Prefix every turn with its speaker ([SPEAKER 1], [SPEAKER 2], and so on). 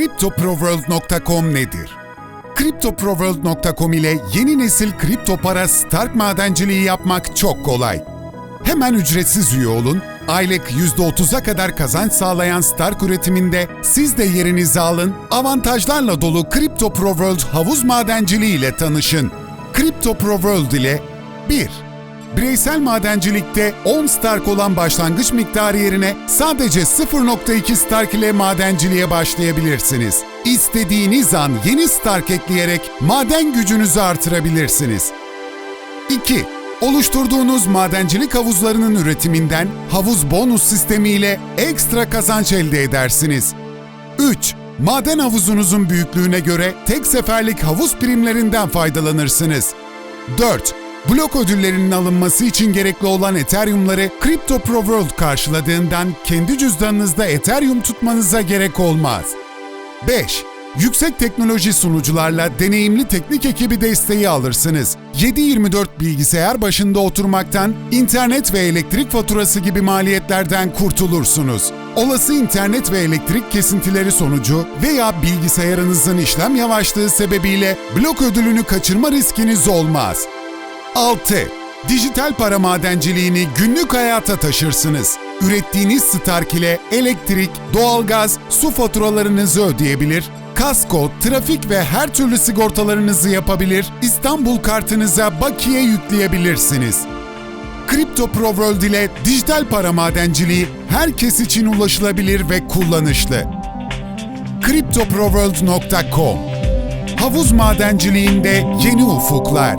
[SPEAKER 1] CryptoProWorld.com nedir? CryptoProWorld.com ile yeni nesil kripto para Stark madenciliği yapmak çok kolay. Hemen ücretsiz üye olun, aylık %30'a kadar kazanç sağlayan Stark üretiminde siz de yerinizi alın, avantajlarla dolu Crypto Pro World havuz madenciliği ile tanışın. Crypto Pro World ile 1. Bireysel madencilikte 10 Stark olan başlangıç miktarı yerine sadece 0.2 Stark ile madenciliğe başlayabilirsiniz. İstediğiniz an yeni Stark ekleyerek maden gücünüzü artırabilirsiniz. 2. Oluşturduğunuz madencilik havuzlarının üretiminden havuz bonus sistemiyle ekstra kazanç elde edersiniz. 3. Maden havuzunuzun büyüklüğüne göre tek seferlik havuz primlerinden faydalanırsınız. 4. Blok ödüllerinin alınması için gerekli olan Ethereum'ları Crypto Pro World karşıladığından kendi cüzdanınızda Ethereum tutmanıza gerek olmaz. 5. Yüksek teknoloji sunucularla deneyimli teknik ekibi desteği alırsınız. 7-24 bilgisayar başında oturmaktan, internet ve elektrik faturası gibi maliyetlerden kurtulursunuz. Olası internet ve elektrik kesintileri sonucu veya bilgisayarınızın işlem yavaşlığı sebebiyle blok ödülünü kaçırma riskiniz olmaz. 6. Dijital para madenciliğini günlük hayata taşırsınız. Ürettiğiniz Stark ile elektrik, doğalgaz, su faturalarınızı ödeyebilir, kasko, trafik ve her türlü sigortalarınızı yapabilir, İstanbul kartınıza bakiye yükleyebilirsiniz. Crypto Pro World ile dijital para madenciliği herkes için ulaşılabilir ve kullanışlı. CryptoProWorld.com Havuz madenciliğinde yeni ufuklar.